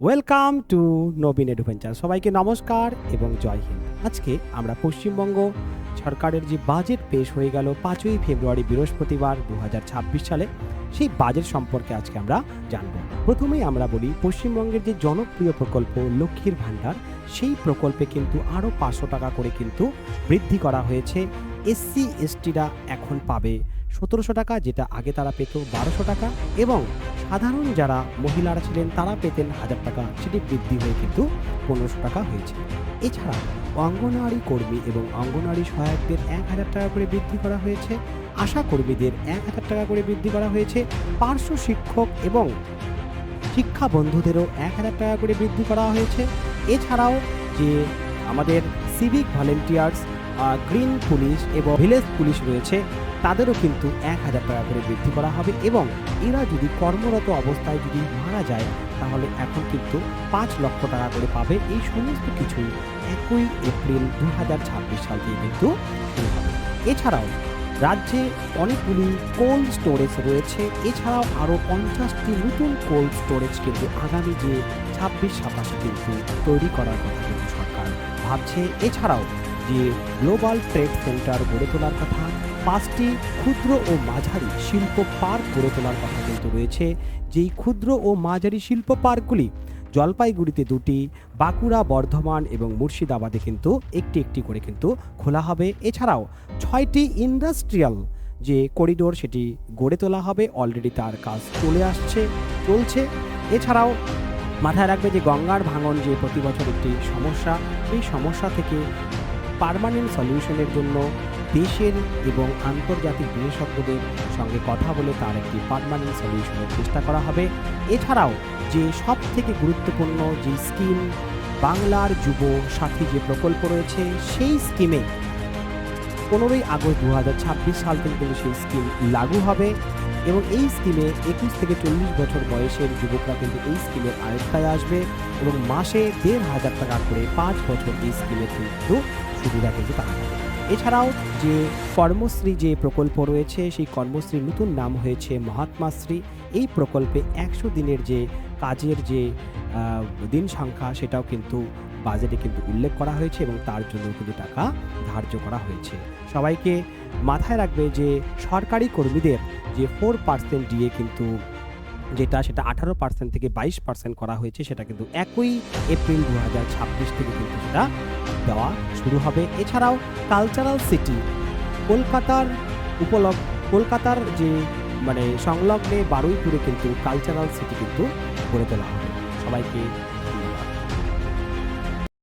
Welcome to Nabin adventure সবাইকে নমস্কার এবং জয় হিন্দ। আজকে আমরা পশ্চিমবঙ্গ সরকারের যে বাজেট পেশ হয়ে গেল পাঁচই ফেব্রুয়ারি বৃহস্পতিবার দু হাজার ছাব্বিশ সালে, সেই বাজেট সম্পর্কে আজকে আমরা জানব। প্রথমেই আমরা বলি, পশ্চিমবঙ্গের যে জনপ্রিয় প্রকল্প লক্ষ্মীর ভাণ্ডার, সেই প্রকল্পে কিন্তু আরও পাঁচশো টাকা করে কিন্তু বৃদ্ধি করা হয়েছে। এসসি এসটিরা এখন পাবে সতেরোশো টাকা, যেটা আগে তারা পেত বারোশো টাকা, এবং সাধারণ যারা মহিলারা ছিলেন, তারা পেতেন হাজার টাকা। সেটি বৃদ্ধি হয়ে কিন্তু পনেরোশো টাকা হয়েছে। এছাড়া অঙ্গনওয়াড়ি কর্মী এবং অঙ্গনওয়াড়ি সহায়কদের এক হাজার টাকা করে বৃদ্ধি করা হয়েছে। আশা কর্মীদের এক হাজার টাকা করে বৃদ্ধি করা হয়েছে। পার্শ্ব শিক্ষক এবং শিক্ষা বন্ধুদেরও এক হাজার টাকা করে বৃদ্ধি করা হয়েছে। এছাড়াও যে আমাদের সিভিক ভলেন্টিয়ার্স গ্রিন পুলিশ এবং ভিলেজ পুলিশ রয়েছে, তাদেরও কিন্তু এক হাজার টাকা করে বৃদ্ধি করা হবে এবং এরা যদি কর্মরত অবস্থায় যদি মারা যায়, তাহলে এখন কিন্তু পাঁচ লক্ষ টাকা করে পাবে। এই সমস্ত কিছুই একই এপ্রিল দু হাজার ছাব্বিশ সাল থেকে কিন্তু শুরু হবে। এছাড়াও রাজ্যে অনেকগুলি কোল্ড স্টোরেজ রয়েছে। এছাড়াও আরও পঞ্চাশটি নতুন কোল্ড স্টোরেজ কিন্তু আগামী যে ছাব্বিশ সাতাশে কিন্তু তৈরি করার কথা কিন্তু সরকার ভাবছে। এছাড়াও যে গ্লোবাল ট্রেড সেন্টার গড়ে তোলার কথা, পাঁচটি ক্ষুদ্র ও মাঝারি শিল্প পার্ক গড়ে তোলার কথা কিন্তু রয়েছে। যেই ক্ষুদ্র ও মাঝারি শিল্প পার্কগুলি জলপাইগুড়িতে দুটি, বাঁকুড়া, বর্ধমান এবং মুর্শিদাবাদে কিন্তু একটি একটি করে কিন্তু খোলা হবে। এছাড়াও ছয়টি ইন্ডাস্ট্রিয়াল যে করিডোর সেটি গড়ে তোলা হবে, অলরেডি তার কাজ চলে আসছে, চলছে। এছাড়াও মাথায় রাখবে যে গঙ্গার ভাঙন যে প্রতি বছর একটি সমস্যা, সেই সমস্যা থেকে পার্মানেন্ট সলিউশনের জন্য দেশের এবং আন্তর্জাতিক বিশেষজ্ঞদের সঙ্গে কথা বলে তার একটি পারমানেন্ট সলিউশনের চেষ্টা করা হবে। এছাড়াও যে সব থেকে গুরুত্বপূর্ণ যে স্কিম বাংলার যুব সাথী যে প্রকল্প রয়েছে, সেই স্কিমে পনেরোই আগস্ট দু হাজার ছাব্বিশ সাল থেকে কিন্তু সেই স্কিম লাগু হবে এবং এই স্কিমে একুশ থেকে চল্লিশ বছর বয়সের যুবকরা কিন্তু এই স্কিমের আয়ত্তায় আসবে এবং মাসে দেড় হাজার টাকা করে পাঁচ বছর এই স্কিমে কিন্তু সুবিধা কিন্তু তারা এছাড়াও যে কর্মশ্রী যে প্রকল্প রয়েছে, সেই কর্মশ্রীর নতুন নাম হয়েছে মহাত্মাশ্রী এই প্রকল্পে একশো দিনের যে কাজের যে দিন সংখ্যা, সেটাও কিন্তু বাজেটে কিন্তু উল্লেখ করা হয়েছে এবং তার জন্য কিন্তু টাকা ধার্য করা হয়েছে। সবাইকে মাথায় রাখবে যে সরকারি কর্মীদের যে ফোর পার্সেন্ট দিয়ে কিন্তু যেটা, সেটা আঠারো পার্সেন্ট থেকে বাইশ পার্সেন্ট করা হয়েছে, সেটা কিন্তু একই এপ্রিল দু হাজার ছাব্বিশ থেকে কিন্তু সেটা দেওয়া শুরু হবে। এছাড়াও কালচারাল সিটি কলকাতার উপলব্ধ কলকাতার যে মানে সংলগ্নে বারুইপুরে কিন্তু কালচারাল সিটি কিন্তু গড়ে তোলা হবে। সবাইকে